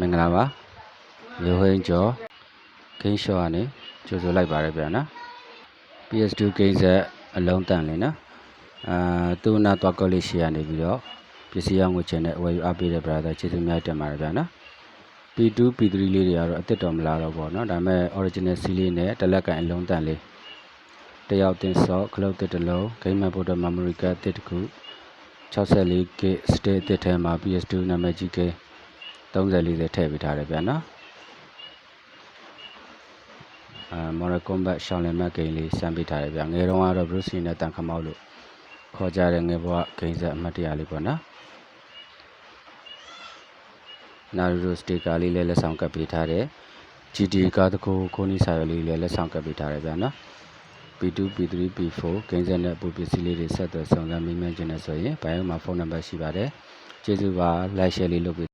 မင်္ဂလာပါမျိုးဟင်းကျော်ဂိမ်းရှော့ကနေကြိုဆိုလိုက်ပါရဗျာနော် PS2 ဂိမ်းဆက်အလုံးတန်လေးနော်အာသူနာတော့ကောလေးရှိရနေပြီးတော့ပစ္စည်းရောင်းငွေချင်တဲ့အဝယ်ယူအပ်ပေးတဲ့ brother ကျေးဇူးများတင်ပါတယ်ဗျာနော် P2 P3 လေးတွေကတော့အစ်စ်တော်မလာတော့ပေါ့နော်ဒါပေမဲ့ original C လေးနဲ့တလက်ကန်အလုံးတန်လေးတယောက်တင်ဆော့ခလုတ်တစ်တလုံး game map photo memory card တစ်တစ်ခု 64K stay အတစ်ထဲမှာ PS2 နာမည်ကြီး game 30 40ထည့်ပေးထားတယ်ဗျာနော်အာ Mortal Kombat ရှောင်းလင်မတ်ဂိမ်းလေးစမ်းပေးထားတယ်ဗျာငယ်တုန်းကတော့ Bruce Lee နဲ့တန်ခမောက်လို့ခေါ်ကြတဲ့ငယ်ဘဝဂိမ်းဆက်အမှတ်တရလေးပေါ့နော် Naruto sticker လေးလည်းလက်ဆောင်ကပ်ပေးထားတယ် GT ကားတစ်ခုကိုနီစာရွက်လေးလည်းလက်ဆောင်ကပ်ပေးထားတယ်ဗျာနော် P2 P3 P4 ဂိမ်းဆက်နဲ့ပူပစ္စည်းလေးတွေဆက်သွယ်ဆောင်စမ်းမိမှန်းခြင်းနဲ့ဆိုရင်ဘိုင်ယိုမှာဖုန်းနံပါတ်ရှိပါတယ်ကျေးဇူးပါ like share လေးလုပ်ပေး